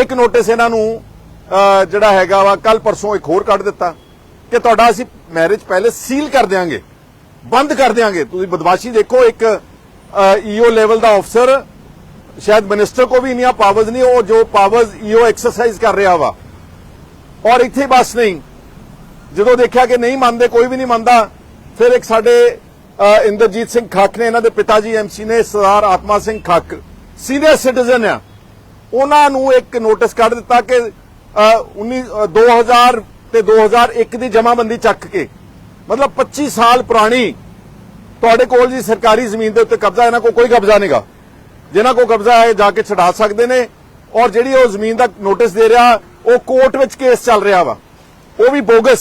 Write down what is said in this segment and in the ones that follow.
ਇੱਕ ਨੋਟਿਸ ਇਹਨਾਂ ਨੂੰ ਜਿਹੜਾ ਹੈਗਾ ਵਾ ਕੱਲ ਪਰਸੋਂ ਇੱਕ ਹੋਰ ਕੱਢ ਦਿੱਤਾ ਕਿ ਤੁਹਾਡਾ ਅਸੀਂ ਮੈਰਿਜ ਪੈਲੇਸ ਸੀਲ ਕਰ ਦਿਆਂਗੇ, ਬੰਦ ਕਰ ਦਿਆਂਗੇ। ਤੁਸੀਂ ਬਦਮਾਸ਼ੀ ਦੇਖੋ, ਇੱਕ ਈਓ ਲੈਵਲ ਦਾ ਅਫਸਰ ਸ਼ਾਇਦ ਮਿਨਿਸਟਰ ਕੋ ਵੀ ਇੰਨੀਆਂ ਪਾਵਰਸ ਨਹੀਂ, ਉਹ ਜੋ ਪਾਵਰਸ ਈਓ ਐਕਸਰਸਾਈਜ਼ ਕਰ ਰਿਹਾ ਵਾ। ਔਰ ਇੱਥੇ ਬਸ ਨਹੀਂ, ਜਦੋਂ ਦੇਖਿਆ ਕਿ ਨਹੀਂ ਮੰਨਦੇ, ਕੋਈ ਵੀ ਨਹੀਂ ਮੰਨਦਾ, ਫਿਰ ਇੱਕ ਸਾਡੇ ਇੰਦਰਜੀਤ ਸਿੰਘ ਖੱਕ ਨੇ, ਇਹਨਾਂ ਦੇ ਪਿਤਾ ਜੀ ਐਮਸੀ ਨੇ, ਸਰਦਾਰ ਆਤਮਾ ਸਿੰਘ ਖੱਕ ਸੀਨੀਅਰ ਸਿਟੀਜ਼ਨ ਆ। ਉਹਨਾਂ ਨੂੰ ਇੱਕ ਨੋਟਿਸ ਕੱਢ ਦਿੱਤਾ ਕਿ ਅ, 19 ਅ, 2000 ਤੇ 2001 ਦੀ ਜਮਾਬੰਦੀ ਚੱਕ ਕੇ। ਮਤਲਬ 25 ਸਾਲ ਪੁਰਾਣੀ ਤੁਹਾਡੇ ਕੋਲ ਜੀ ਸਰਕਾਰੀ ਜ਼ਮੀਨ ਦੇ ਉੱਤੇ ਕਬਜ਼ਾ ਇਹਨਾਂ ਕੋਲ ਕੋਈ ਕਬਜ਼ਾ ਨਹੀਂਗਾ ਜਿਨ੍ਹਾਂ ਕੋਲ ਕਬਜ਼ਾ ਹੈ ਜਾ ਕੇ ਛਡਾ ਸਕਦੇ ਨੇ ਔਰ ਜਿਹੜੀ ਉਹ ਜ਼ਮੀਨ ਦਾ ਨੋਟਿਸ ਦੇ ਰਿਹਾ ਉਹ ਕੋਰਟ ਵਿੱਚ ਕੇਸ ਚੱਲ ਰਿਹਾ ਵਾ। ਉਹ ਵੀ ਬੋਗਸ।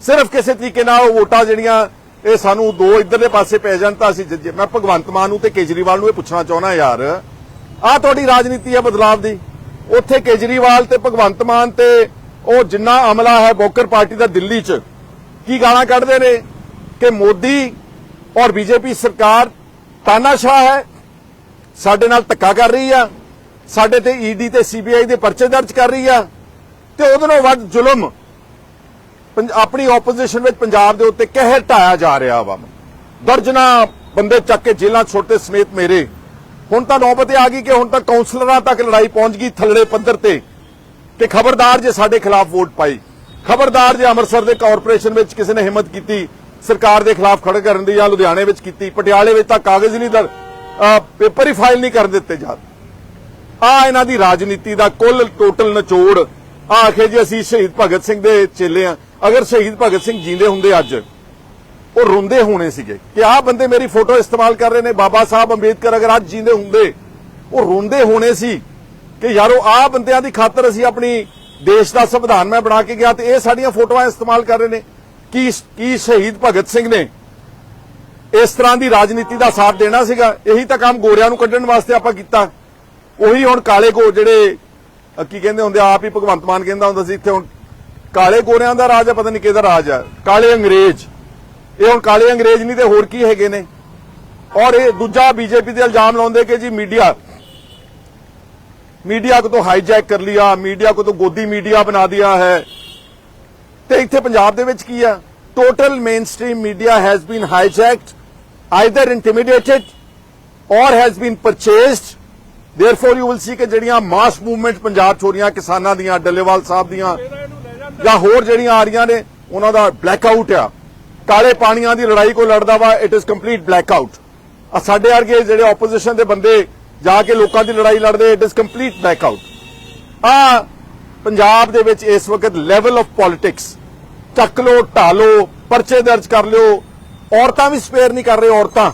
ਸਿਰਫ ਕਿਸੇ ਤਰੀਕੇ ਨਾਲ ਉਹ ਵੋਟਾਂ ਜਿਹੜੀਆਂ ਇਹ ਸਾਨੂੰ ਦੋ ਇਧਰਲੇ ਪਾਸੇ ਪੈ ਜਾਣ ਤਾਂ ਅਸੀਂ ਮੈਂ ਭਗਵੰਤ ਮਾਨ ਨੂੰ ਤੇ ਕੇਜਰੀਵਾਲ ਨੂੰ ਇਹ ਪੁੱਛਣਾ ਚਾਹੁੰਦਾ ਯਾਰ ਆਹ ਤੁਹਾਡੀ ਰਾਜਨੀਤੀ ਹੈ ਬਦਲਾਵ ਦੀ। ਉੱਥੇ ਕੇਜਰੀਵਾਲ ਤੇ ਭਗਵੰਤ ਮਾਨ ਤੇ ਉਹ ਜਿੰਨਾ ਅਮਲਾ ਹੈ ਬੋਕਰ ਪਾਰਟੀ ਦਾ ਦਿੱਲੀ 'ਚ, ਕੀ ਗਾਲਾਂ ਕੱਢਦੇ ਨੇ ਕਿ ਮੋਦੀ ਔਰ ਬੀਜੇਪੀ ਸਰਕਾਰ ਤਾਨਾਸ਼ਾਹ ਹੈ, ਸਾਡੇ ਨਾਲ ਧੱਕਾ ਕਰ ਰਹੀ ਆ, ਸਾਡੇ ਤੇ ਈਡੀ ਤੇ ਸੀਬੀਆਈ ਦੇ ਪਰਚੇ ਦਰਜ ਕਰ ਰਹੀ ਆ, ਤੇ ਉਹਦੇ ਨਾਲੋਂ ਵੱਧ ਜ਼ੁਲਮ ਆਪਣੀ ਆਪੋਜੀਸ਼ਨ ਵਿੱਚ ਪੰਜਾਬ ਦੇ ਉੱਤੇ ਕਹਿਰ ਢਾਇਆ ਜਾ ਰਿਹਾ ਵਾ। ਦਰਜਨਾ ਬੰਦੇ ਚੱਕ ਕੇ ਜੇਲ੍ਹਾਂ ਛੋਟੇ ਸਮੇਤ ਮੇਰੇ। ਹੁਣ ਤਾਂ ਨੌਬਤ ਆ ਗਈ ਕਿ ਹੁਣ ਤਾਂ ਕਾਉਂਸਲਰਾਂ ਤੱਕ ਲੜਾਈ ਪਹੁੰਚ ਗਈ ਥੱਲੜੇ ਪੱਧਰ ਤੇ। ਕਿ ਖਬਰਦਾਰ ਜੇ ਸਾਡੇ ਖਿਲਾਫ ਵੋਟ ਪਾਈ, ਖਬਰਦਾਰ ਜੇ ਅੰਮ੍ਰਿਤਸਰ ਦੇ ਕਾਰਪੋਰੇਸ਼ਨ ਵਿੱਚ ਕਿਸੇ ਨੇ ਹਿੰਮਤ ਕੀਤੀ, ਸਰਕਾਰ ਦੇ ਖਿਲਾਫ ਖੜੇ ਕਰਨ ਦੀ ਜਾਂ ਲੁਧਿਆਣੇ ਵਿੱਚ ਕੀਤੀ, ਪਟਿਆਲੇ ਵਿੱਚ ਤਾਂ ਕਾਗਜ਼ ਨਹੀਂ ਦਰ ਪੇਪਰ ਹੀ ਫਾਈਲ ਨਹੀਂ ਕਰਨ ਦਿੱਤੇ ਜਾ ਆ ਇਹਨਾਂ ਦੀ ਰਾਜਨੀਤੀ ਦਾ ਕੁੱਲ ਟੋਟਲ ਨਿਚੋੜ। ਆ ਆਖੇ ਜੀ ਅਸੀਂ ਸ਼ਹੀਦ ਭਗਤ ਸਿੰਘ ਦੇ ਚੇਲੇ ਆ ਅਗਰ ਸ਼ਹੀਦ ਭਗਤ ਸਿੰਘ ਜੀਂਦੇ ਹੁੰਦੇ ਅੱਜ ਉਹ ਰੋਂਦੇ ਹੋਣੇ ਸੀਗੇ ਕਿ ਆਹ ਬੰਦੇ ਮੇਰੀ ਫੋਟੋ ਇਸਤੇਮਾਲ ਕਰ ਰਹੇ ਨੇ, ਬਾਬਾ ਸਾਹਿਬ ਅੰਬੇਦਕਰ ਅਗਰ ਅੱਜ ਜੀਂਦੇ ਹੁੰਦੇ। ਉਹ ਰੋਂਦੇ ਹੋਣੇ ਸੀ ਕਿ ਯਾਰੋ ਆਹ ਬੰਦਿਆਂ ਦੀ ਖਾਤਰ ਅਸੀਂ ਆਪਣੀ ਦੇਸ਼ ਦਾ ਸੰਵਿਧਾਨ ਮੈਂ ਬਣਾ ਕੇ ਗਿਆ ਤੇ ਇਹ ਸਾਡੀਆਂ ਫੋਟੋਆਂ ਇਸਤੇਮਾਲ ਕਰ ਰਹੇ ਨੇ। ਕੀ ਕੀ ਸ਼ਹੀਦ ਭਗਤ ਸਿੰਘ ਨੇ ਇਸ ਤਰ੍ਹਾਂ ਦੀ ਰਾਜਨੀਤੀ ਦਾ ਸਾਥ ਦੇਣਾ ਸੀਗਾ? ਇਹੀ ਤਾਂ ਕੰਮ ਗੋਰਿਆਂ ਨੂੰ ਕੱਢਣ ਵਾਸਤੇ ਆਪਾਂ ਕੀਤਾ। ਉਹੀ ਹੁਣ ਕਾਲੇ ਕੋ ਜਿਹੜੇ ਕੀ ਕਹਿੰਦੇ ਹੁੰਦੇ ਆਪ ਹੀ ਭਗਵੰਤ ਮਾਨ ਕਹਿੰਦਾ ਹੁੰਦਾ ਸੀ, ਇੱਥੇ ਹੁਣ ਕਾਲੇ ਗੋਰਿਆਂ ਦਾ ਰਾਜ ਹੈ ਪਤਾ ਨਹੀਂ ਕਿਹਦਾ ਰਾਜ ਹੈ ਕਾਲੇ ਅੰਗਰੇਜ਼। ਇਹ ਹੁਣ ਕਾਲੇ ਅੰਗਰੇਜ਼ ਨਹੀਂ ਤੇ ਹੋਰ ਕੀ ਹੈਗੇ ਨੇ ਔਰ ਇਹ ਦੂਜਾ ਬੀਜੇਪੀ ਤੇ ਇਲਜ਼ਾਮ ਲਾਉਂਦੇ ਕਿ ਜੀ ਮੀਡੀਆ मीडिया को तो हाईजैक कर लिया मीडिया को तो गोदी मीडिया बना दिया है ਤੇ ਇੱਥੇ ਪੰਜਾਬ ਦੇ ਵਿੱਚ ਕੀ ਆ total mainstream media has been hijacked either intimidated or has been purchased therefore you will see ਕਿ ਜਿਹੜੀਆਂ ਮਾਸ ਮੂਵਮੈਂਟ ਪੰਜਾਬ ਚੋਰੀਆਂ ਕਿਸਾਨਾਂ ਦੀਆਂ ਡੱਲੇਵਾਲ ਸਾਹਿਬ ਦੀਆਂ ਜਾਂ ਹੋਰ ਜਿਹੜੀਆਂ ਆ ਰਹੀਆਂ ਨੇ ਉਹਨਾਂ ਦਾ ਬਲੈਕਆਊਟ ਆ ਕਾਲੇ ਪਾਣੀਆਂ ਦੀ ਲੜਾਈ ਕੋ ਲੜਦਾ ਵਾ ਇਟ ਇਜ਼ ਕੰਪਲੀਟ ਬਲੈਕਆਊਟ ਆ ਸਾਡੇ ਵਰਗੇ ਜਿਹੜੇ ਆਪੋਜੀਸ਼ਨ ਦੇ ਬੰਦੇ ਜਾ ਕੇ ਲੋਕਾਂ ਦੀ ਲੜਾਈ ਲੜਦੇ ਇਟ ਇਜ਼ ਕੰਪਲੀਟ ਬਲੈਕਆਊਟ ਆ ਪੰਜਾਬ ਦੇ ਵਿੱਚ ਇਸ ਵਕਤ ਲੈਵਲ ਆਫ ਪੋਲਿਟਿਕਸ ਚੱਕ ਲੋ ਢਾਲੋ ਪਰਚੇ ਦਰਜ ਕਰ ਲਿਓ, ਔਰਤਾਂ ਵੀ ਸਪੇਅਰ ਨਹੀਂ ਕਰ ਰਹੇ ਔਰਤਾਂ।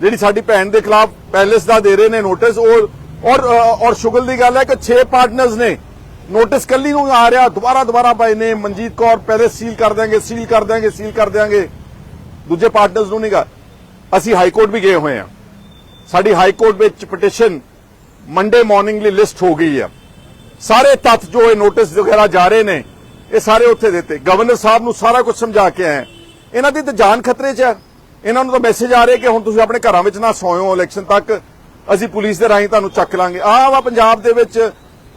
ਜਿਹੜੀ ਸਾਡੀ ਭੈਣ ਦੇ ਖਿਲਾਫ ਪੈਲੇਸ ਦਾ ਦੇ ਰਹੇ ਨੇ ਨੋਟਿਸ ਉਹ ਔਰ ਔਰ ਸ਼ੁਗਲ ਦੀ ਗੱਲ ਹੈ ਕਿ 6 ਪਾਰਟਨਰਸ ਨੇ ਨੋਟਿਸ ਕੱਲੀ ਨੂੰ ਆ ਰਿਹਾ, ਦੁਬਾਰਾ ਦੁਬਾਰਾ ਪਏ ਨੇ ਮਨਜੀਤ ਕੌਰ ਪੈਲੇਸ ਸੀਲ ਕਰ ਦਿਆਂਗੇ, ਸੀਲ ਕਰ ਦਿਆਂਗੇ, ਸੀਲ ਕਰ ਦਿਆਂਗੇ। ਦੂਜੇ ਪਾਰਟਨਰਸ ਨੂੰ ਨਹੀਂਗਾ ਅਸੀਂ ਹਾਈ ਕੋਰਟ ਵੀ ਗਏ ਹੋਏ ਆ ਸਾਡੀ ਹਾਈ ਕੋਰਟ ਵਿੱਚ ਪਟੀਸ਼ਨ ਮੰਡੇ ਮਾਰਨਿੰਗ ਲਈ ਲਿਸਟ ਹੋ ਗਈ ਆ। ਸਾਰੇ ਤੱਥ ਜੋ ਇਹ ਨੋਟਿਸ ਵਗੈਰਾ ਜਾ ਰਹੇ ਨੇ, ਇਹ ਸਾਰੇ ਉੱਥੇ ਦਿੱਤੇ। ਗਵਰਨਰ ਸਾਹਿਬ ਨੂੰ ਸਾਰਾ ਕੁਝ ਸਮਝਾ ਕੇ ਆਏ ਇਹਨਾਂ ਦੀ ਤਾਂ ਜਾਨ ਖਤਰੇ 'ਚ ਆ। ਇਹਨਾਂ ਨੂੰ ਤਾਂ ਮੈਸੇਜ ਆ ਰਿਹਾ ਕਿ ਹੁਣ ਤੁਸੀਂ ਆਪਣੇ ਘਰਾਂ ਵਿੱਚ ਨਾ ਸੌਇਓ ਇਲੈਕਸ਼ਨ ਤੱਕ। ਅਸੀਂ ਪੁਲਿਸ ਦੇ ਰਾਹੀਂ ਤੁਹਾਨੂੰ ਚੱਕ ਲਾਂਗੇ। ਆਹ ਵਾ ਪੰਜਾਬ ਦੇ ਵਿੱਚ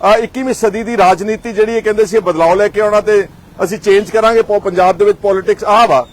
21ਵੀਂ ਸਦੀ ਦੀ ਰਾਜਨੀਤੀ ਜਿਹੜੀ ਇਹ ਕਹਿੰਦੇ ਸੀ ਇਹ ਬਦਲਾਅ ਲੈ ਕੇ ਆਉਣਾ ਤੇ ਅਸੀਂ ਚੇਂਜ ਕਰਾਂਗੇ ਪੰਜਾਬ ਦੇ ਵਿੱਚ ਪੋਲਿਟਿਕਸ ਆਹ ਵਾ।